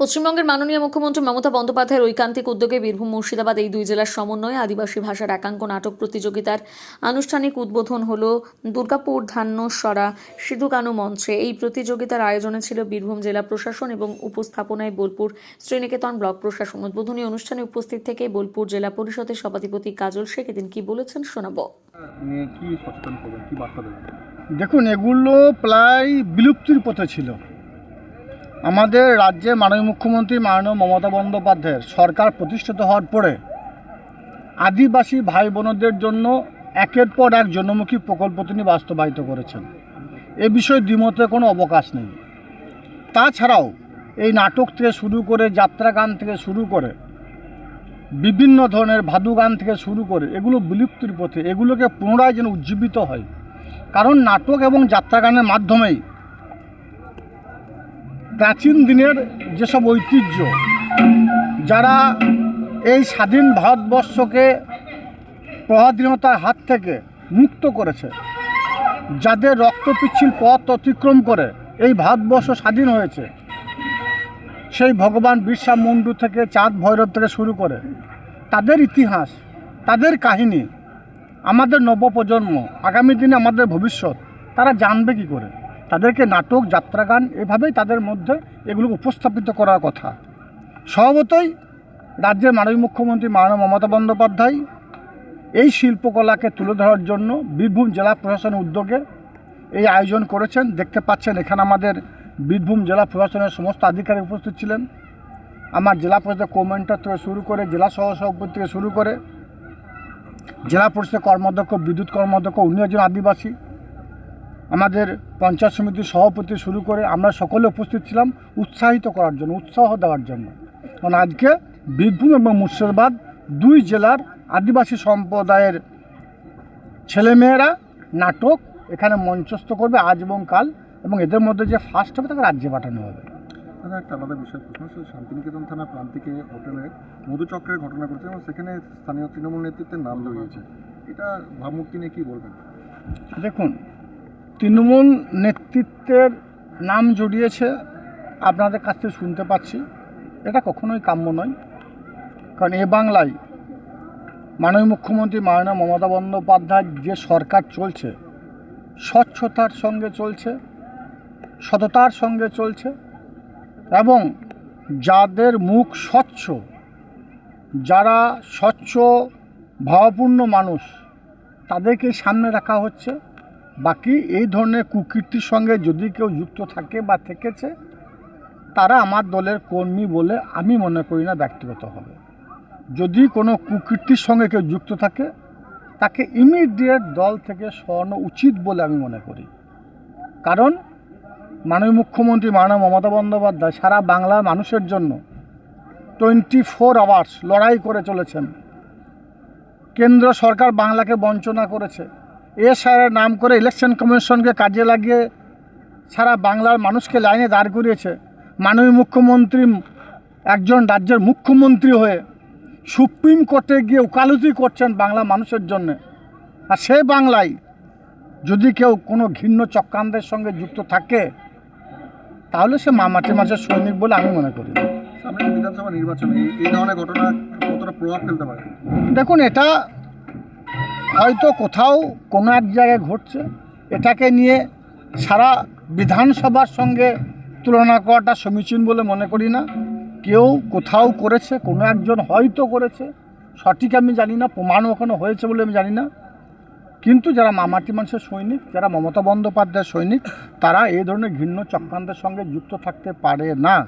পশ্চিমবঙ্গের মাননীয় মুখ্যমন্ত্রী মমতা বন্দ্যোপাধ্যায়ের ঐকান্তিক উদ্যোগে বীরভূম মুর্শিদাবাদ এই দুই জেলার সমন্বয়ে আদিবাসী ভাষার একাঙ্ক নাটক প্রতিযোগিতার আনুষ্ঠানিক উদ্বোধন হল দুর্গাপুর ধান্যসরা সিধু কানু মঞ্চে। এই প্রতিযোগিতার আয়োজনে ছিল বীরভূম জেলা প্রশাসন এবং উপস্থাপনায় বোলপুর শ্রীনিকেতন ব্লক প্রশাসন। উদ্বোধনী অনুষ্ঠানে উপস্থিত থেকে বোলপুর জেলা পরিষদের সভাধিপতি কাজল শেখ এদিন কি বলেছেন শোনাবো। দেখুন এগুলো প্রায় বিলুপ্তির পথে ছিল। আমাদের রাজ্যে মাননীয় মুখ্যমন্ত্রী মাননীয় মমতা বন্দ্যোপাধ্যায়ের সরকার প্রতিষ্ঠিত হওয়ার পরে আদিবাসী ভাই বোনদের জন্য একের পর এক জনমুখী প্রকল্প তিনি বাস্তবায়িত করেছেন। এ বিষয়ে দ্বিমতের কোনো অবকাশ নেই। তাছাড়াও এই নাটক থেকে শুরু করে যাত্রা গান থেকে শুরু করে বিভিন্ন ধরনের ভাদু গান থেকে শুরু করে এগুলো বিলুপ্তির পথে এগুলোকে পুনরায় যেন উজ্জীবিত হয়। কারণ নাটক এবং যাত্রা গানের মাধ্যমেই প্রাচীন দিনের যেসব ঐতিহ্য, যারা এই স্বাধীন ভারতবর্ষকে পরাধীনতার হাত থেকে মুক্ত করেছে, যাদের রক্তপিচ্ছিল পথ অতিক্রম করে এই ভারতবর্ষ স্বাধীন হয়েছে, সেই ভগবান বিরসা মুন্ডু থেকে, চাঁদ ভৈরব থেকে শুরু করে তাদের ইতিহাস, তাদের কাহিনী, আমাদের নবপ্রজন্ম, আগামী দিনে আমাদের ভবিষ্যৎ, তারা জানবে কি করে? তাদেরকে নাটক, যাত্রাগান এভাবেই তাদের মধ্যে এগুলো উপস্থাপিত করার কথা। স্বভাবতই রাজ্যের মাননীয় মুখ্যমন্ত্রী মাননীয় মমতা বন্দ্যোপাধ্যায় এই শিল্পকলাকে তুলে ধরার জন্য বীরভূম জেলা প্রশাসনের উদ্যোগে এই আয়োজন করেছেন। দেখতে পাচ্ছেন, এখানে আমাদের বীরভূম জেলা প্রশাসনের সমস্ত আধিকারিক উপস্থিত ছিলেন। আমার জেলা পরিষদের কমেন্টার থেকে শুরু করে জেলা সহসভাপতি থেকে শুরু করে জেলা পরিষদের কর্মাধ্যক্ষ, বিদ্যুৎ কর্মাধ্যক্ষ উনি একজন আদিবাসী আমাদের পঞ্চায়েত সমিতির সভাপতি শুরু করে আমরা সকলে উপস্থিত ছিলাম উৎসাহিত করার জন্য উৎসাহ দেওয়ার জন্য। কারণ আজকে বীরভূম এবং মুর্শিদাবাদ দুই জেলার আদিবাসী সম্প্রদায়ের ছেলেমেয়েরা নাটক এখানে মঞ্চস্থ করবে আজ এবং কাল এবং এদের মধ্যে যে ফার্স্ট হবে তাকে রাজ্যে পাঠানো হবে। দাদা একটা আলাদা বিষয় প্রশ্ন শান্তিনিকেতন থানা প্রান্তিকে হোটেলে মধুচক্রের ঘটনা ঘটেছে এবং সেখানে স্থানীয় তৃণমূল নেতৃত্বের নাম জড়িয়েছে। এটা ভাবমুক্তি নিয়ে কী বলবেন? দেখুন তৃণমূল নেতৃত্বের নাম জড়িয়েছে, আপনাদের কাছ থেকে শুনতে পাচ্ছি। এটা কখনোই কাম্য নয়। কারণ এ বাংলায় মাননীয় মুখ্যমন্ত্রী মাননীয় মমতা বন্দ্যোপাধ্যায় যে সরকার চলছে, স্বচ্ছতার সঙ্গে চলছে, সততার সঙ্গে চলছে, এবং যাদের মুখ স্বচ্ছ, যারা স্বচ্ছ, ভাবপূর্ণ মানুষ, তাদেরকে সামনে রাখা হচ্ছে। বাকি এই ধরনের কুকীর্তির সঙ্গে যদি কেউ যুক্ত থাকে বা থেকেছে, তারা আমার দলের কর্মী বলে আমি মনে করি না ব্যক্তিগতভাবে যদি কোনো কুকীর্তির সঙ্গে কেউ যুক্ত থাকে, তাকে ইমিডিয়েট দল থেকে সরানো উচিত বলে আমি মনে করি। কারণ, মাননীয় মুখ্যমন্ত্রী, মাননীয় মমতা বন্দ্যোপাধ্যায় সারা বাংলার মানুষের জন্য টোয়েন্টি ফোর আওয়ার্স লড়াই করে চলেছেন। কেন্দ্র সরকার বাংলাকে বঞ্চনা করেছে। এসআইয়ের নাম করে ইলেকশন কমিশনকে কাজে লাগিয়ে সারা বাংলার মানুষকে লাইনে দাঁড় করিয়েছে। মাননীয় মুখ্যমন্ত্রী একজন রাজ্যের মুখ্যমন্ত্রী হয়ে সুপ্রিম কোর্টে গিয়ে ওকালতি করছেন বাংলা মানুষের জন্য। আর সে বাংলায় যদি কেউ কোনো ঘৃণ্য চক্রান্তের সঙ্গে যুক্ত থাকে তাহলে সে মামাটি মাঝে সৈনিক বলে আমি মনে করি। সামনে বিধানসভা নির্বাচন এই ধরনের ঘটনা কতটা প্রভাব ফেলতে পারে? দেখুন এটা হয়তো কোথাও কোনো এক জায়গায় ঘটছে। এটাকে নিয়ে সারা বিধানসভার সঙ্গে তুলনা করাটা সমীচীন বলে মনে করি না। কেউ কোথাও করেছে, কোনো একজন হয়তো করেছে। সঠিক আমি জানি না, প্রমাণও ওখানে হয়েছে বলে আমি জানি না। কিন্তু যারা মামাটি মানুষের সৈনিক, যারা মমতা বন্দ্যোপাধ্যায়ের সৈনিক, তারা এই ধরনের ঘৃণ্য চক্রান্তের সঙ্গে যুক্ত থাকতে পারে না।